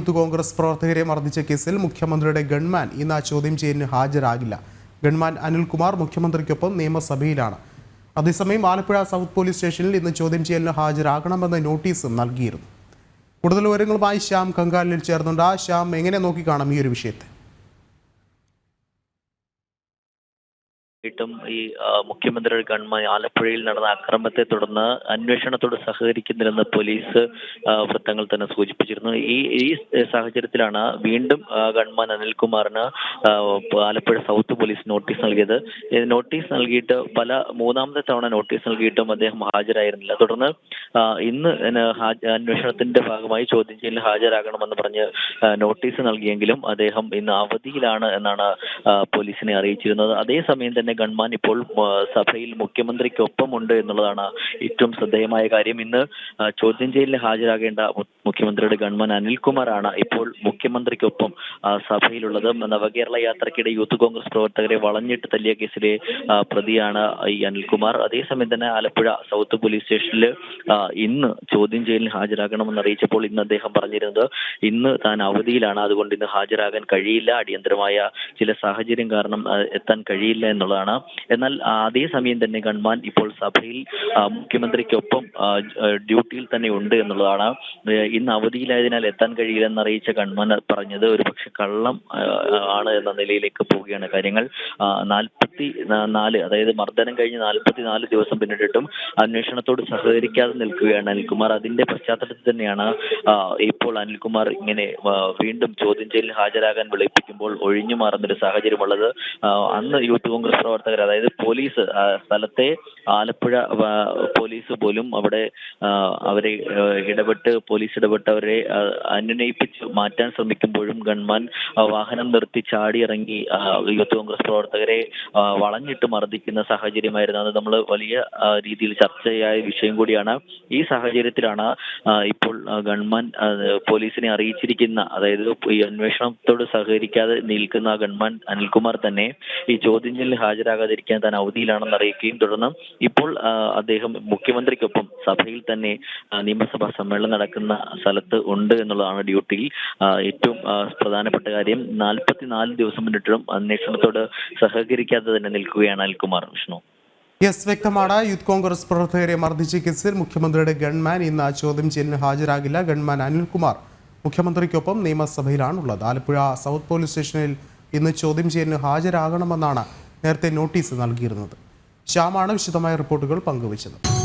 Youth Congress പ്രവർത്തകരെ മർദ്ദിച്ച കേസിൽ മുഖ്യമന്ത്രിയുടെ ഗൺമാൻ ഇന്ന് ആ ചോദ്യം ചെയ്യലിന് ഹാജരാകില്ല. ഗൺമാൻ അനിൽകുമാർ മുഖ്യമന്ത്രിക്കൊപ്പം നിയമസഭയിലാണ്. അതേസമയം ആലപ്പുഴ സൗത്ത് പോലീസ് സ്റ്റേഷനിൽ ഇന്ന് ചോദ്യം ചെയ്യലിന് ഹാജരാകണമെന്ന നോട്ടീസും നൽകിയിരുന്നു. കൂടുതൽ വിവരങ്ങളുമായി ശ്യാം കങ്കാലിൽ ചേർന്നുണ്ട്. ആ ശ്യാം എങ്ങനെ നോക്കിക്കാണാം ഈ ഒരു വിഷയത്തെ ും? ഈ മുഖ്യമന്ത്രിയുടെ ഗൺമാൻ ആലപ്പുഴയിൽ നടന്ന അക്രമത്തെ തുടർന്ന് അന്വേഷണത്തോട് സഹകരിക്കുന്നില്ലെന്ന് പോലീസ് വൃത്തങ്ങൾ തന്നെ സൂചിപ്പിച്ചിരുന്നു. ഈ ഈ സാഹചര്യത്തിലാണ് വീണ്ടും ഗൺമാൻ അനിൽകുമാറിന് ആലപ്പുഴ സൗത്ത് പോലീസ് നോട്ടീസ് നൽകിയത്. നോട്ടീസ് നൽകിയിട്ട് പല മൂന്നാമത്തെ തവണ നോട്ടീസ് നൽകിയിട്ടും അദ്ദേഹം ഹാജരായിരുന്നില്ല. തുടർന്ന് ഇന്ന് അന്വേഷണത്തിന്റെ ഭാഗമായി ചോദ്യം ചെയ്യലിൽ ഹാജരാകണമെന്ന് പറഞ്ഞ് നോട്ടീസ് നൽകിയെങ്കിലും അദ്ദേഹം ഇന്ന് അവധിയിലാണ് എന്നാണ് പോലീസിനെ അറിയിച്ചിരുന്നത്. അതേസമയം തന്നെ ഗൺമാൻ ഇപ്പോൾ സഭയിൽ മുഖ്യമന്ത്രിക്കൊപ്പമുണ്ട് എന്നുള്ളതാണ് ഏറ്റവും ശ്രദ്ധേയമായ കാര്യം. ഇന്ന് ചോദ്യം ചെയ്യലിന് ഹാജരാകേണ്ട മുഖ്യമന്ത്രിയുടെ ഗൺമാൻ അനിൽകുമാറാണ് ഇപ്പോൾ മുഖ്യമന്ത്രിക്കൊപ്പം സഭയിലുള്ളത്. നവകേരള യാത്രക്കിടെ യൂത്ത് കോൺഗ്രസ് പ്രവർത്തകരെ വളഞ്ഞിട്ട് തല്ലിയ കേസിലെ പ്രതിയാണ് ഈ അനിൽകുമാർ. അതേസമയം തന്നെ ആലപ്പുഴ സൗത്ത് പോലീസ് സ്റ്റേഷനിൽ ഇന്ന് ചോദ്യം ചെയ്യലിന് ഹാജരാകണമെന്ന് അറിയിച്ചപ്പോൾ ഇന്ന് അദ്ദേഹം പറഞ്ഞിരുന്നത് ഇന്ന് താൻ അവധിയിലാണ്. അതുകൊണ്ട് ഇന്ന് ഹാജരാകാൻ കഴിയില്ല. അടിയന്തരമായ ചില സാഹചര്യം കാരണം എത്താൻ കഴിയില്ല എന്നുള്ളതാണ്. എന്നാൽ അതേ അതേസമയം തന്നെ ഗൺമാൻ ഇപ്പോൾ സഭയിൽ മുഖ്യമന്ത്രിക്കൊപ്പം ഡ്യൂട്ടിയിൽ തന്നെ ഉണ്ട് എന്നുള്ളതാണ്. ഇന്ന് അവധിയിലായതിനാൽ എത്താൻ കഴിയില്ലെന്ന് അറിയിച്ച ഗൺമാൻ പറഞ്ഞത് ഒരു പക്ഷെ കള്ളം ആണ് എന്ന നിലയിലേക്ക് പോവുകയാണ് കാര്യങ്ങൾ. നാൽപ്പത്തി നാല് അതായത് മർദ്ദനം കഴിഞ്ഞ് നാൽപ്പത്തി നാല് ദിവസം പിന്നിട്ടിട്ടും അന്വേഷണത്തോട് സഹകരിക്കാതെ നിൽക്കുകയാണ് അനിൽകുമാർ. അതിന്റെ പശ്ചാത്തലത്തിൽ തന്നെയാണ് ഇപ്പോൾ അനിൽകുമാർ ഇങ്ങനെ വീണ്ടും ചോദ്യം ചെയ്യലിൽ ഹാജരാകാൻ വിളിപ്പിക്കുമ്പോൾ ഒഴിഞ്ഞു മാറുന്ന ഒരു സാഹചര്യമുള്ളത് അന്ന് യൂത്ത് കോൺഗ്രസ് പ്രവർത്തകർ അതായത് പോലീസ് സ്ഥലത്തെ ആലപ്പുഴ പോലീസ് പോലും അവിടെ അവരെ ഇടപെട്ട് പോലീസ് ഇടപെട്ട് അവരെ അനുനയിപ്പിച്ച് മാറ്റാൻ ശ്രമിക്കുമ്പോഴും ഗൺമാൻ വാഹനം നിർത്തി ചാടിയിറങ്ങി യൂത്ത് കോൺഗ്രസ് പ്രവർത്തകരെ വളഞ്ഞിട്ട് മർദ്ദിക്കുന്ന സാഹചര്യമായിരുന്നു. അത് നമ്മൾ വലിയ രീതിയിൽ ചർച്ചയായ വിഷയം കൂടിയാണ്. ഈ സാഹചര്യത്തിലാണ് ഇപ്പോൾ ഗൺമാൻ പോലീസിനെ അറിയിച്ചിരിക്കുന്ന അതായത് ഈ അന്വേഷണത്തോട് സഹകരിക്കാതെ നിൽക്കുന്ന ഗൺമാൻ അനിൽകുമാർ തന്നെ ഈ ചോദ്യം ചെയ്യലിൽ ഹാജരാകാതിരിക്കാൻ താൻ അവധിയിലാണെന്ന് അറിയിക്കുകയും തുടർന്ന് ഇപ്പോൾ അദ്ദേഹം മുഖ്യമന്ത്രിക്കൊപ്പം സഭയിൽ തന്നെ നിയമസഭാ സമ്മേളനം നടക്കുന്ന സ്ഥലത്ത് ഉണ്ട് എന്നുള്ളതാണ് ഡ്യൂട്ടിയിൽ. ഏറ്റവും പ്രധാനപ്പെട്ട കാര്യം നാൽപ്പത്തിനാല് ദിവസം മുന്നിട്ടും അന്വേഷണത്തോട് സഹകരിക്കാതെ തന്നെ നിൽക്കുകയാണ് അനിൽകുമാർ. വിഷ്ണു. യെസ് വ്യക്തമാണ്. യൂത്ത് കോൺഗ്രസ് പ്രവർത്തകരെ മർദ്ദിച്ച കേസിൽ മുഖ്യമന്ത്രിയുടെ ഗൺമാൻ ഇന്ന് ചോദ്യം ചെയ്യലിന് ഹാജരാകില്ല. ഗൺമാൻ അനിൽകുമാർ മുഖ്യമന്ത്രിക്കൊപ്പം നിയമസഭയിലാണുള്ളത്. ആലപ്പുഴ സൗത്ത് പോലീസ് സ്റ്റേഷനിൽ ഇന്ന് ചോദ്യം ചെയ്യലിന് ഹാജരാകണമെന്നാണ് നേരത്തെ നോട്ടീസ് നൽകിയിരുന്നത്. ശ്യാമാണ് വിശദമായ റിപ്പോർട്ടുകൾ പങ്കുവച്ചത്.